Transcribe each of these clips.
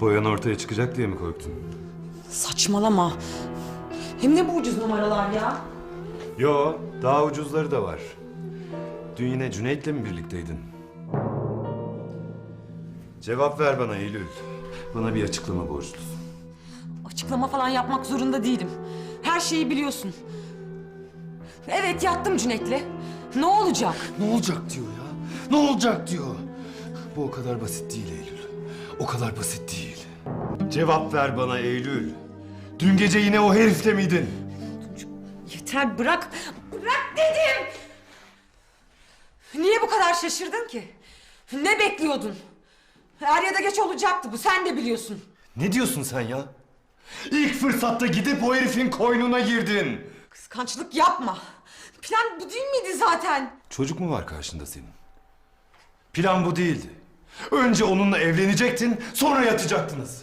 Foyan ortaya çıkacak diye mi korktun? Saçmalama. Hem ne bu ucuz numaralar ya? Yo, daha ucuzları da var. Dün yine Cüneyt'le mi birlikteydin? Cevap ver bana Eylül. Bana bir açıklama borçlusun. Açıklama falan yapmak zorunda değilim. Her şeyi biliyorsun. Evet yattım Cüneyt'le. Ne olacak? Ne olacak diyor ya? Ne olacak diyor? Bu o kadar basit değil Eylül. O kadar basit değil. Cevap ver bana Eylül. Dün gece yine o herifle miydin? Yeter bırak. Bırak dedim. Niye bu kadar şaşırdın ki? Ne bekliyordun? Er ya da geç olacaktı bu sen de biliyorsun. Ne diyorsun sen ya? İlk fırsatta gidip o herifin koynuna girdin. Kıskançlık yapma. Plan bu değil miydi zaten? Çocuk mu var karşında senin? Plan bu değildi. Önce onunla evlenecektin, sonra yatacaktınız.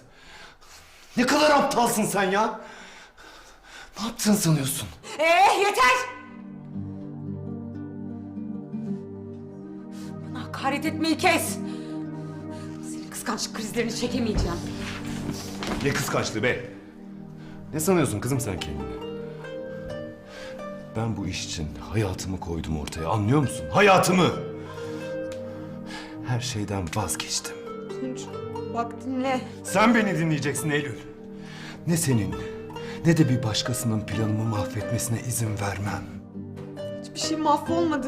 Ne kadar aptalsın sen ya? Ne yaptın sanıyorsun? Ee yeter. Bana hakaret etmeyi kes. Senin kıskançlık krizlerini çekemeyeceğim. Ne kıskançlığı be? Ne sanıyorsun kızım sen kendini? Ben bu iş için hayatımı koydum ortaya, anlıyor musun? Hayatımı! Her şeyden vazgeçtim. Tunç bak dinle. Sen beni dinleyeceksin Eylül. Ne senin ne de bir başkasının planımı mahvetmesine izin vermem. Hiçbir şey mahvolmadı.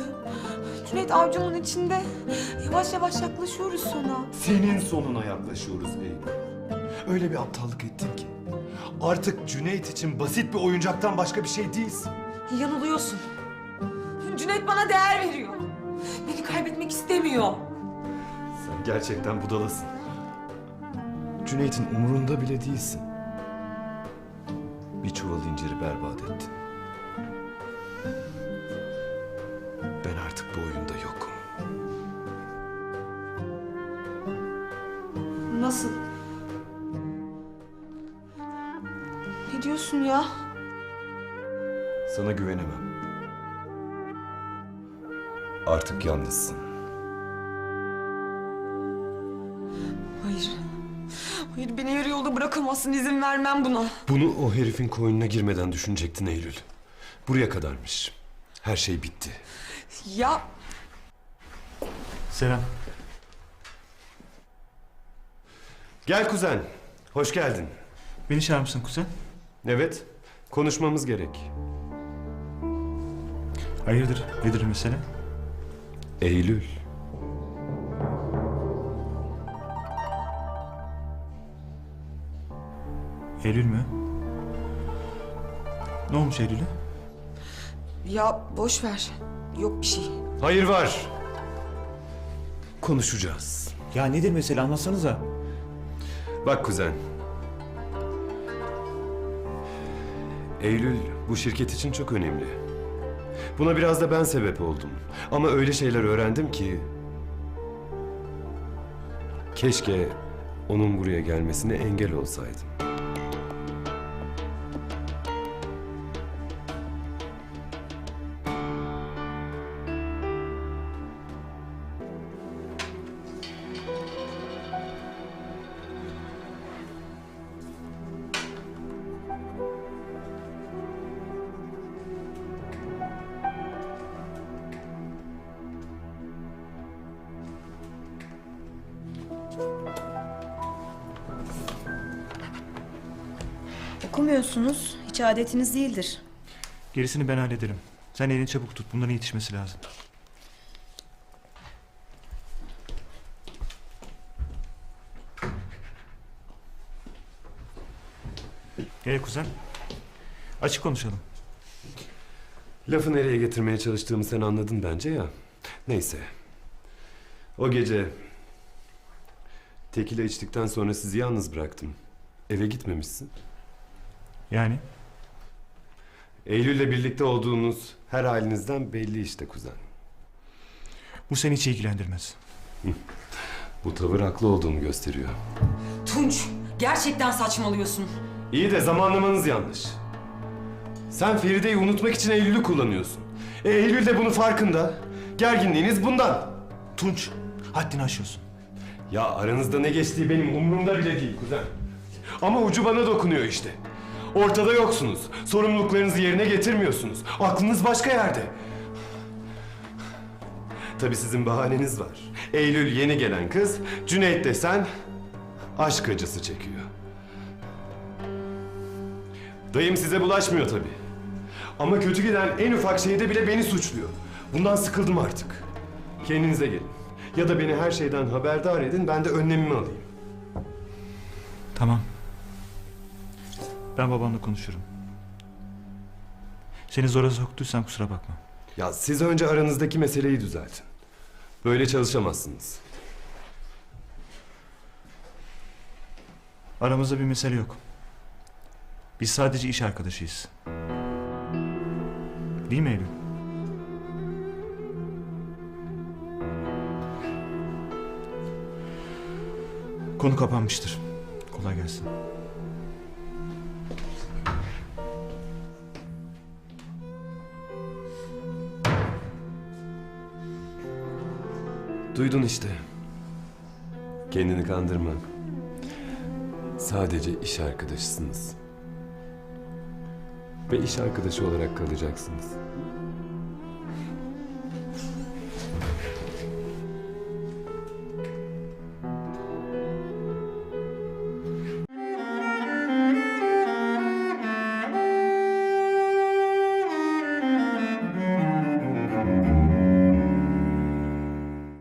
Cüneyt avcumun içinde. Yavaş yavaş yaklaşıyoruz sona. Senin sonuna yaklaşıyoruz Eylül. Öyle bir aptallık ettin ki. Artık Cüneyt için basit bir oyuncaktan başka bir şey değilsin. Yanılıyorsun. Cüneyt bana değer veriyor. Beni kaybetmek istemiyor. Gerçekten budalasın. Cüneyt'in umurunda bile değilsin. Bir çuval inciri berbat ettin. Ben artık bu oyunda yokum. Nasıl? Ne diyorsun ya? Sana güvenemem. Artık yalnızsın. Hayır. Hayır beni yarı yolda bırakamazsın izin vermem buna. Bunu o herifin koynuna girmeden düşünecektin Eylül. Buraya kadarmış. Her şey bitti. Ya Selam. Gel kuzen. Hoş geldin. Beni çağırmışsın kuzen. Evet. Konuşmamız gerek. Hayırdır? Nedir mesele? Eylül. Eylül mü? Ne olmuş Eylül'e? ya boş ver. Yok bir şey. Hayır var. Konuşacağız. Ya nedir mesele anlatsanıza. Bak kuzen. Eylül bu şirket için çok önemli. Buna biraz da ben sebep oldum. Ama öyle şeyler öğrendim ki... Keşke onun buraya gelmesine engel olsaydım. Okumuyorsunuz. Hiç adetiniz değildir. Gerisini ben hallederim. Sen elini çabuk tut. Bunların yetişmesi lazım. Gel kuzen. Açık konuşalım. Lafı nereye getirmeye çalıştığımı sen anladın bence ya. Neyse. O gece tekila içtikten sonra sizi yalnız bıraktım. Eve gitmemişsin. Yani? Eylül'le birlikte olduğunuz her halinizden belli işte kuzen. Bu seni hiç ilgilendirmez. Bu tavır haklı olduğumu gösteriyor. Tunç gerçekten saçmalıyorsun. İyi de zamanlamanız yanlış. Sen Feride'yi unutmak için Eylül'ü kullanıyorsun. E, Eylül de bunun farkında. Gerginliğiniz bundan. Tunç, haddini aşıyorsun. Ya aranızda ne geçtiği benim umurumda bile değil kuzen. Ama ucu bana dokunuyor işte. Ortada yoksunuz. Sorumluluklarınızı yerine getirmiyorsunuz. Aklınız başka yerde. Tabii sizin bahaneniz var. Eylül yeni gelen kız, Cüneyt desen aşk acısı çekiyor. Dayım size bulaşmıyor tabii. Ama kötü giden en ufak şeyde bile beni suçluyor. Bundan sıkıldım artık. Kendinize gelin. Ya da beni her şeyden haberdar edin, ben de önlemimi alayım. Tamam. Ben babamla konuşurum. Seni zora soktuysam kusura bakma. Ya siz önce aranızdaki meseleyi düzeltin. Böyle çalışamazsınız. Aramızda bir mesele yok. Biz sadece iş arkadaşıyız. Değil mi Eylül? Konu kapanmıştır. Kolay gelsin. Duydun işte. Kendini kandırma. Sadece iş arkadaşısınız. Ve iş arkadaşı olarak kalacaksınız.